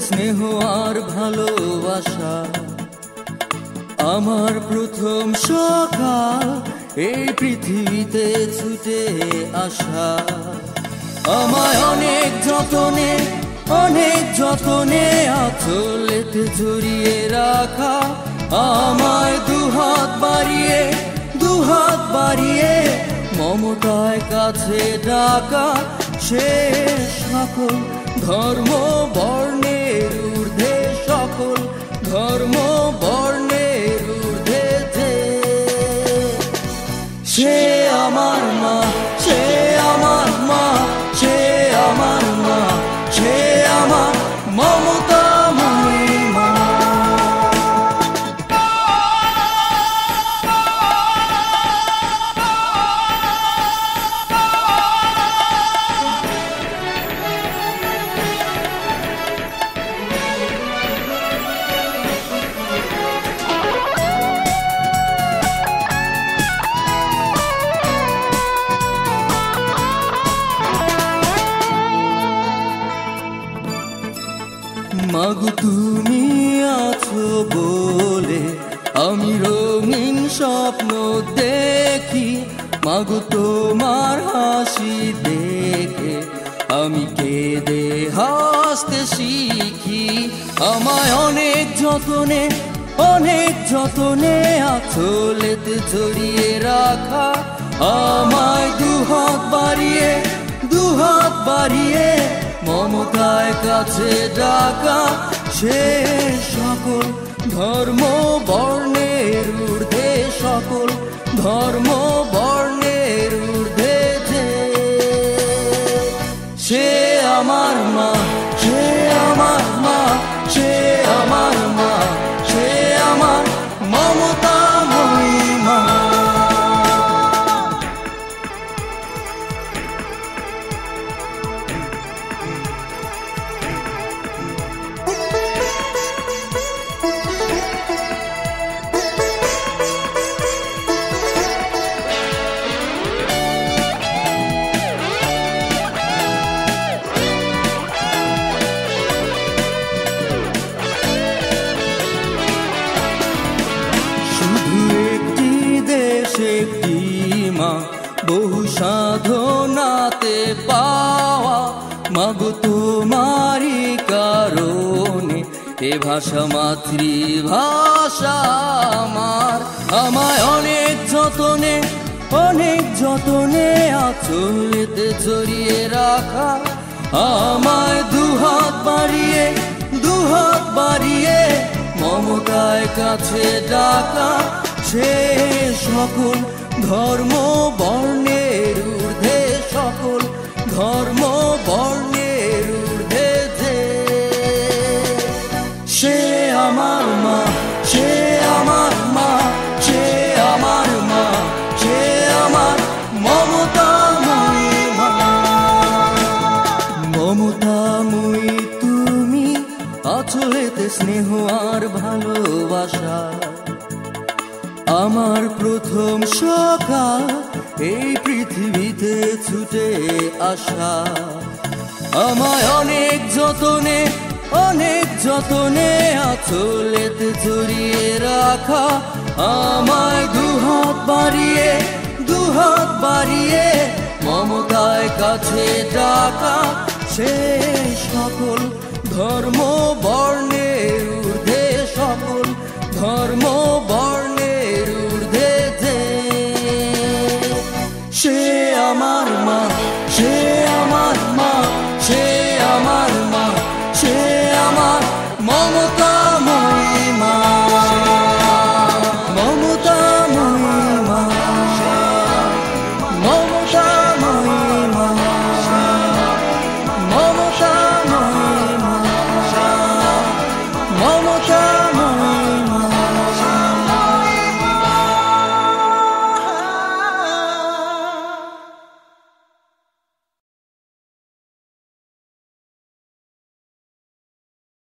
স্নেহ আর ভালোবাসা। আমার প্রথম সকাল, এই পৃথিবীতে ছুটে আসা। আমায় অনেক যতনে অনেক যতনে আচলেতে জড়িয়ে রাখা। আমায় দুহাত বাড়িয়ে দুহাত বাড়িয়ে মমতায় কাছে ডাকা। সে সকল ধর্ম মাগো, তুমি আছো বলে আমি রঙিন স্বপ্ন দেখি। মাগো, তোমার হাসি দেখে আমি কেঁদে হাসতে শিখি। আমায় অনেক যতনে অনেক যতনে আচলেতে জড়িয়ে রাখা। আমায় দুহাত বাড়িয়ে কাছে ডাকা সে সকল ধর্ম বর্ণের ঊর্ধ্বে সকল ধর্ম একটি মা, বহু সাধনাতে পাওয়া। মাগো তোমারই কারণে এ ভাষা মাতৃভাষা আমার। আমায় অনেক যতনে অনেক যতনে আচলেতে জড়িয়ে রাখা। আমায় দুহাত বাড়িয়ে দুহাত বাড়িয়ে মমতায় কাছে ডাকা। সে সকল ধর্ম বর্ণের ঊর্ধ্বে সকল ধর্ম বর্ণের আমার প্রথম সকাল, এই পৃথিবীতে ছুটে আসা। আমায় অনেক যতনে অনেক যতনে আচলেতে জড়িয়ে রাখা। আমায় দুহাত বাড়িয়ে দুহাত বাড়িয়ে মমতায় কাছে ডাকা। সে সকল ধর্ম বর্ণের Momo